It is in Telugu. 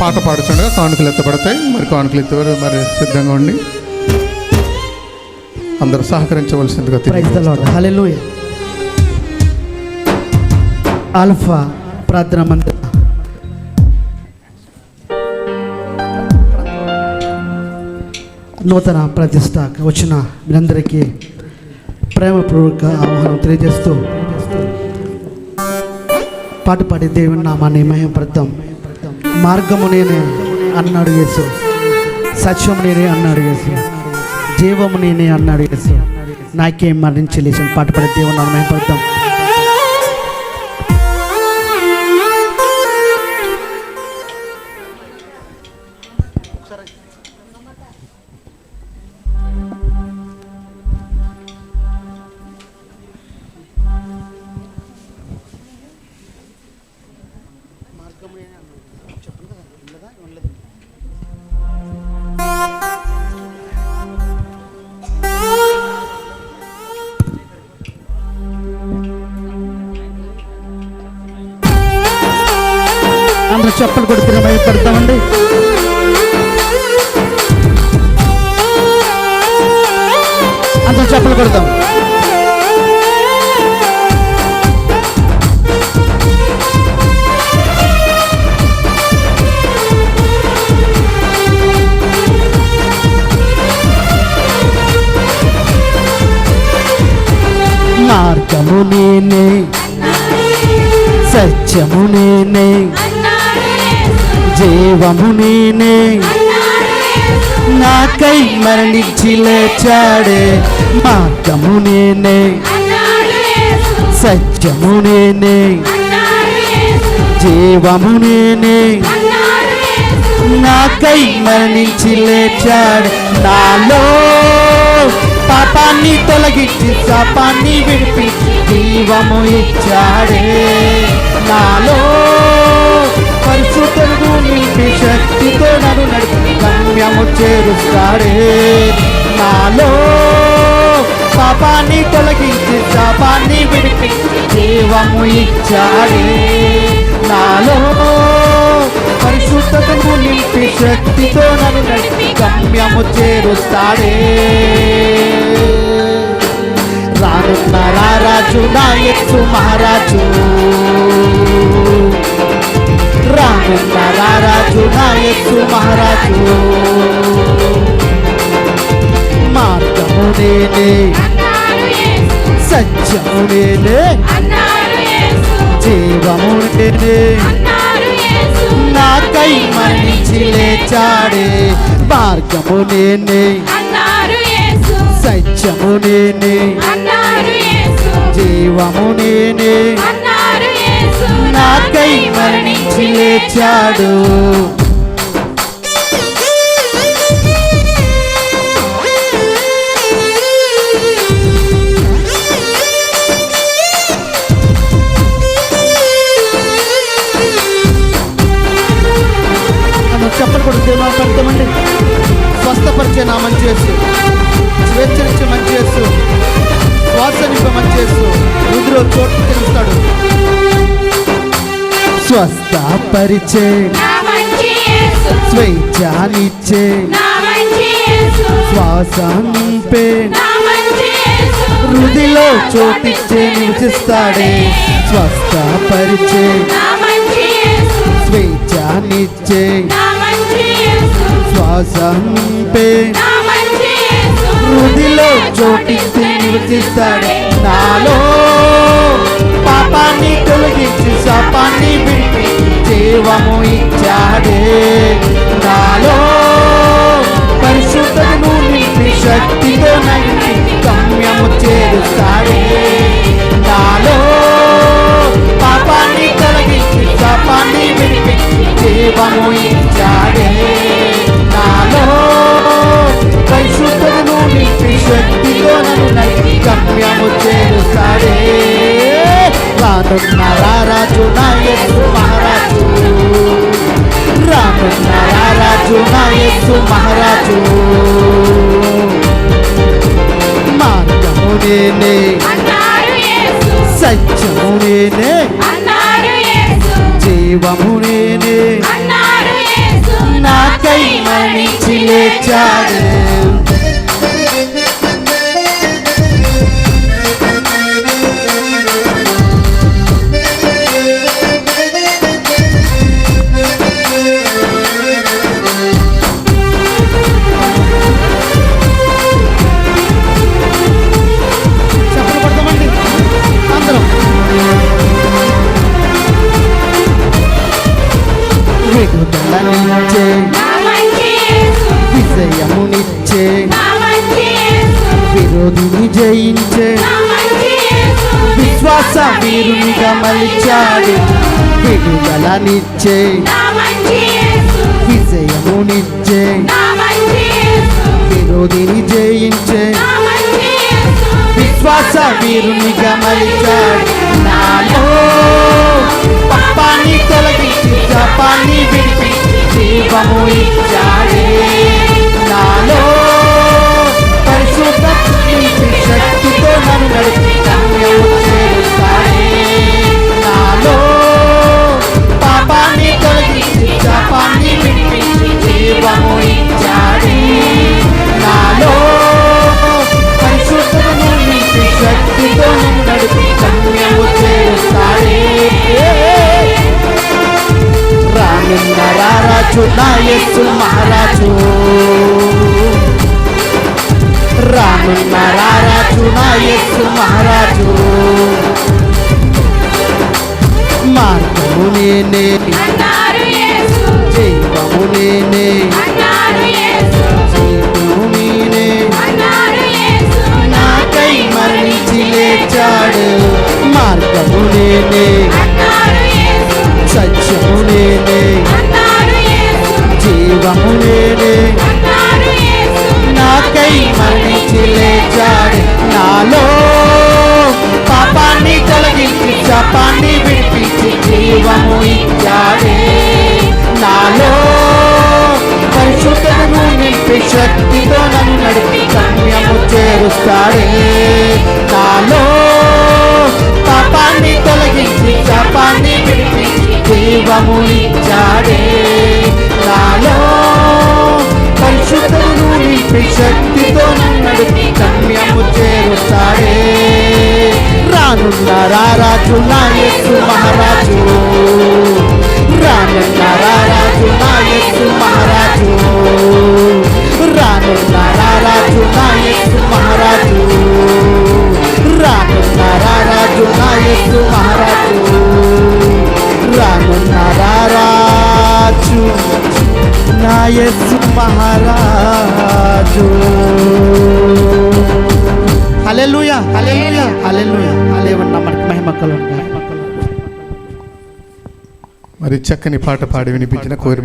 పాట పాడుతుండగా కానుకలు ఎత్తబడతాయి. మరి కానుకలు ఎత్తే మరి సిద్ధంగా ఉండి అందరూ సహకరించవలసిందిగా ఆల్ఫా ప్రార్థన మందిర నూతన ప్రతిష్ట వచ్చిన మీరందరికీ ప్రేమపూర్వక ఆహ్వానం తెలియజేస్తూ పాట పాడి దేవుని నామాన్ని మహిమపడతాం మార్గము నేనే అన్నాడు యేసు. సత్యం నేనే అన్నాడు యేసు. జీవము నేనే అన్నాడు యేసు. నాకేం మరణించి లేచిన పాట పడే దేవుని నామాన్ని మహిమపడతాం చెప్పలు కొడుతున్న భయపడతామండి అంత చెప్పలు కొడతాం మార్గము నేనే సత్యము నేనే జీవము నేనే. నాకై మరణించి లేచాడే మార్గము నేనే. సత్యము నేనే. జీవము నేనే. నాకై మరణించి లేచాడు. నాలో పాపాన్ని తొలగించి శాపాన్ని విడిపించి జీవము ఇచ్చాడే. నాలో పరిశుద్ధుడు శక్తితో నన్ను నడిపి గమ్యము చేరుస్తాడే. నాలో పాపాన్ని తొలగించి శాపాన్ని విడిపి దేవము ఇచ్చాడే. నాలో పరిశుద్ధతను నింపి శక్తితో నన్ను నడిపి గమ్యము చేరుస్తాడే. రానున్న రారాజు నా ఎత్తు మహారాజు. రానున్న రారాజు నా ఎత్తు మహారాజు. మార్గము నేనే. సత్యము నేనే. జీవము నేనే. నాకై మరణించి లేచాడే. మార్గము నేనే. సత్యము నేనే. జీవము నేనే. నాకై మరణించి లేచాడు. స్వస్థపరిచే స్వేచ్ఛనిచ్చే శ్వాస నింపే హృదిలో చోటిచ్చే నివసిస్తాడే స్వస్థపరిచే స్వేచ్ఛనిచ్చే శ్వాస నింపే హృదిలో చోటిస్తే నివసిస్తాడే నాలో శాపాన్ని విడిపి జీవము ఇచ్చాడే. నాలో పరిశుద్ధతను నింపి శక్తితో నడిపి గమ్యము చేరుస్తాడే. నాలో పాపాన్ని కలిగించి శాపాన్ని విడిపి జీవము ఇచ్చాడే. నాలో పరిశుద్ధతను నింపి శక్తితో నన్ను నడిపి గమ్యము చేరుస్తాడే. రానున్న రారాజు నా యేసు మహారాజు. రానున్న రారాజు నా యేసు. మహారాజు మార్గము నేనే సత్యము నేనే జీవము నేనే లేచాడు. విడుదలనిచ్చే విజయమునిచ్చే విరోధిని జయించే విశ్వాస వీరునిగా మలిచాడు. విడుదలనిచ్చే విజయమునిచ్చే విరోధిని జయించే విశ్వాస వీరునిగా మలిచాడు. నాలో జీవము రారాజు నా యేసు మహారాజు. రానున్న రారాజు నా యేసు మహారాజు. మార్గము నేనే. జీవము నేనే. జీవము నేనే. నాకై మరణించి లేచాడు. మార్గము నేనే. నాలో పాపాన్ని తొలగించి శాపాన్ని విడిపించి జీవము ఇచ్చాడే నాలో. పరిశుద్ధతను నింపి శక్తితో నన్ను నడిపి గమ్యము చేరుస్తాడే నాలో. పాపాన్ని తొలగించి శాపాన్ని విడిపించి జీవము ఇచ్చాడే నాలో. పరిశుద్ధతను నింపి శక్తితో నన్ను నడిపి గమ్యము చే చేరుస్తాడే రానున్న రారాజు నా మహారాజు. రానున్న రారాజు నా మహారాజు. రానున్న రారాజు నా మహారాజు. రానున్న రారాజు నా మహారాజు. రానున్న రారాజు నా మహారాజు. హల్లెలూయా హల్లెలూయా హల్లెలూయా. హల్లెలూయా. మనకి మహిమ కలుగును. మరి చక్కని పాట పాడి వినిపించిన కోరి